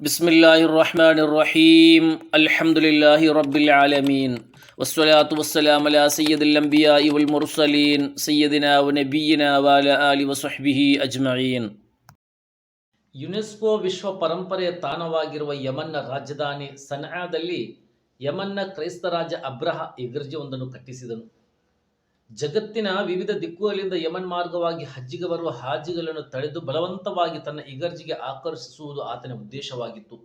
بسم الله الرحمن الرحيم الحمد لله رب العالمين والصلاة والسلام على سيد الأنبياء والمرسلين سيدنا ونبينا وعلى آله وصحبه أجمعين UNESCO ವಿಶ್ವ ಪರಂಪರೆಯ ತಾಣವಾಗಿರುವ ಯಮನ್ನ ರಾಜಧಾನಿ ಸನ್ಆದಲ್ಲಿ ಯಮನ್ನ ಕ್ರೈಸ್ತ ರಾಜ ಅಬ್ರಹ ಒಂದನ್ನು ಕಟ್ಟಿಸಿದನು. ಜಗತ್ತಿನ ವಿವಿಧ ದಿಕ್ಕುಗಳಿಂದ ಯಮನ್ ಮಾರ್ಗವಾಗಿ ಹಜ್ಜಿಗೆ ಬರುವ ಹಾಜಿಗಳನ್ನು ತಡೆದು ಬಲವಂತವಾಗಿ ತನ್ನ ಇಗರ್ಜಿಗೆ ಆಕರ್ಷಿಸುವುದು ಆತನ ಉದ್ದೇಶವಾಗಿತ್ತು.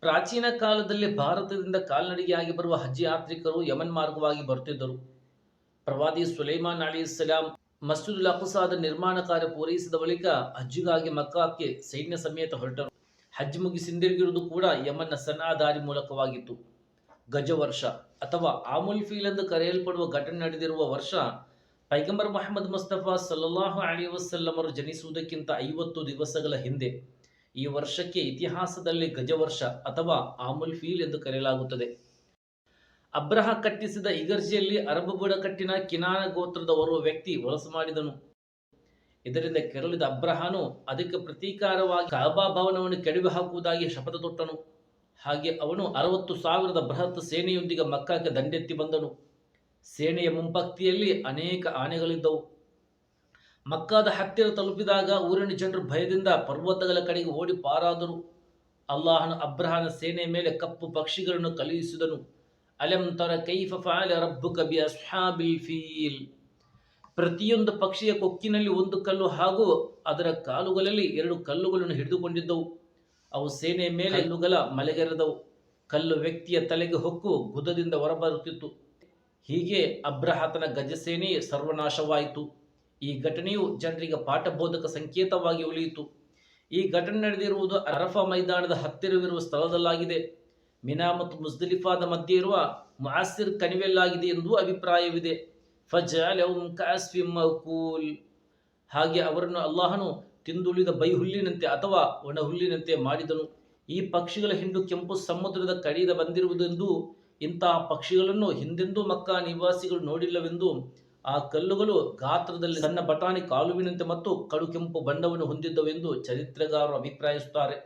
ಪ್ರಾಚೀನ ಕಾಲದಲ್ಲಿ ಭಾರತದಿಂದ ಕಾಲ್ನಡಿಗೆಯಾಗಿ ಬರುವ ಹಜ್ಜಿ ಯಾತ್ರಿಕರು ಯಮನ್ ಮಾರ್ಗವಾಗಿ ಬರುತ್ತಿದ್ದರು ಪ್ರವಾದಿ ಸುಲೈಮಾನ್ ಅಲಿ ಸಲಾಂ ಮಸ್ಜಿದುಲ್ ಅಕ್ಸಾದ ನಿರ್ಮಾಣ ಕಾರ್ಯ ಪೂರೈಸಿದ ಬಳಿಕ ಹಜ್ಜಿಗಾಗಿ ಮಕ್ಕಾಕ್ಕೆ ಸೈನ್ಯ ಸಮೇತ ಹೊರಟರು. ಹಜ್ ಮುಗಿಸಿ ಹಿಂದಿರುಗಿರುವುದು ಕೂಡ ಯಮನ್ನ ಸನ್ನಾದಾರಿ ಮೂಲಕವಾಗಿತ್ತು. ಗಜವರ್ಷ ಅಥವಾ ಆಮುಲ್ ಫೀಲ್ ಎಂದು ಕರೆಯಲ್ಪಡುವ ಘಟನೆ ನಡೆದಿರುವ ವರ್ಷ ಪೈಗಂಬರ್ ಮೊಹಮ್ಮದ್ ಮುಸ್ತಫಾ ಸಲ್ಲಲ್ಲಾಹು ಅಲಿ ವಸಲ್ಲಮರು ಜನಿಸುವುದಕ್ಕಿಂತ ಐವತ್ತು ದಿವಸಗಳ ಹಿಂದೆ ಈ ವರ್ಷಕ್ಕೆ ಇತಿಹಾಸದಲ್ಲಿ ಗಜವರ್ಷ ಅಥವಾ ಆಮುಲ್ ಫೀಲ್ ಎಂದು ಕರೆಯಲಾಗುತ್ತದೆ. ಅಬ್ರಹ ಕಟ್ಟಿಸಿದ ಇಗರ್ಜಿಯಲ್ಲಿ ಅರಬ್ ಬುಡಕಟ್ಟಿನ ಕಿನಾನ ಗೋತ್ರದ ಓರ್ವ ವ್ಯಕ್ತಿ ವಲಸು ಮಾಡಿದನು. ಇದರಿಂದ ಕೆರಳಿದ ಅಬ್ರಹನು ಅದಕ್ಕೆ ಪ್ರತೀಕಾರವಾಗಿ ಕಾಬಾ ಭವನವನ್ನು ಕೆಡವಿ ಹಾಕುವುದಾಗಿ ಶಪಥ ತೊಟ್ಟನು ಹಾಗೆ ಅವನು ಅರವತ್ತು ಸಾವಿರದ ಬೃಹತ್ ಸೇನೆಯೊಂದಿಗೆ ಮಕ್ಕಾಕ್ಕೆ ದಂಡೆತ್ತಿ ಬಂದನು. ಸೇನೆಯ ಮುಂಪಕ್ತಿಯಲ್ಲಿ ಅನೇಕ ಆನೆಗಳಿದ್ದವು. ಮಕ್ಕಾದ ಹತ್ತಿರ ತಲುಪಿದಾಗ ಊರಿನ ಜನರು ಭಯದಿಂದ ಪರ್ವತಗಳ ಕಡೆಗೆ ಓಡಿ ಪಾರಾದರು. ಅಲ್ಲಾಹನ ಅಬ್ರಹನ ಸೇನೆಯ ಮೇಲೆ ಕಪ್ಪು ಪಕ್ಷಿಗಳನ್ನು ಕಳುಹಿಸಿದನು ಅಲೆಂತರ ಕೈಫ ಫಾಲ ರಬ್ಬುಕ ಬಿ ಅಸ್ಹಾಬಿಲ್ ಫೀಲ್. ಪ್ರತಿಯೊಂದು ಪಕ್ಷಿಯ ಕೊಕ್ಕಿನಲ್ಲಿ ಒಂದು ಕಲ್ಲು ಹಾಗೂ ಅದರ ಕಾಲುಗಳಲ್ಲಿ ಎರಡು ಕಲ್ಲುಗಳನ್ನು ಹಿಡಿದುಕೊಂಡಿದ್ದವು. ಅವು ಸೇನೆಯ ಮೇಲೆ ನುಗಲ ಮಲೆಗೆರೆದವು. ಕಲ್ಲು ವ್ಯಕ್ತಿಯ ತಲೆಗೆ ಹೊಕ್ಕು ಗುದದಿಂದ ಹೊರಬರುತ್ತಿತ್ತು. ಹೀಗೆ ಅಬ್ರಹಾತನ ಗಜಸೇನೆ ಸರ್ವನಾಶವಾಯಿತು. ಈ ಘಟನೆಯು ಜನರಿಗೆ ಪಾಠಬೋಧಕ ಸಂಕೇತವಾಗಿ ಉಳಿಯಿತು. ಈ ಘಟನೆ ನಡೆದಿರುವುದು ಅರಫಾ ಮೈದಾನದ ಹತ್ತಿರವಿರುವ ಸ್ಥಳದಲ್ಲಾಗಿದೆ. ಮಿನಾ ಮತ್ತು ಮುಸ್ದಲಿಫಾದ ಮಧ್ಯೆ ಇರುವ ಮಾಸಿರ್ ಕಣಿವೆಲ್ಲಾಗಿದೆ ಎಂದು ಅಭಿಪ್ರಾಯವಿದೆ. ಫಜಾಲ್ ಹಾಗೆ ಅವರನ್ನು ಅಲ್ಲಾಹನು ತಿಂದುಳಿದ ಬೈಹುಲ್ಲಿನಂತೆ ಅಥವಾ ಒಣಹುಲ್ಲಿನಂತೆ ಮಾಡಿದನು. ಈ ಪಕ್ಷಿಗಳ ಹಿಂಡು ಕೆಂಪು ಸಮುದ್ರದ ಕಡೆಯಿಂದ ಬಂದಿರುವುದೆಂದು ಇಂತಹ ಪಕ್ಷಿಗಳನ್ನು ಹಿಂದೆಂದೂ ಮಕ್ಕ ನಿವಾಸಿಗಳು ನೋಡಿಲ್ಲವೆಂದು ಆ ಕಲ್ಲುಗಳು ಗಾತ್ರದಲ್ಲಿ ಸಣ್ಣ ಬಟಾಣಿ ಕಾಲುವಿನಂತೆ ಮತ್ತು ಕಡು ಕೆಂಪು ಬಣ್ಣವನ್ನು ಹೊಂದಿದ್ದವೆಂದು ಚರಿತ್ರೆಗಾರರು ಅಭಿಪ್ರಾಯಿಸುತ್ತಾರೆ.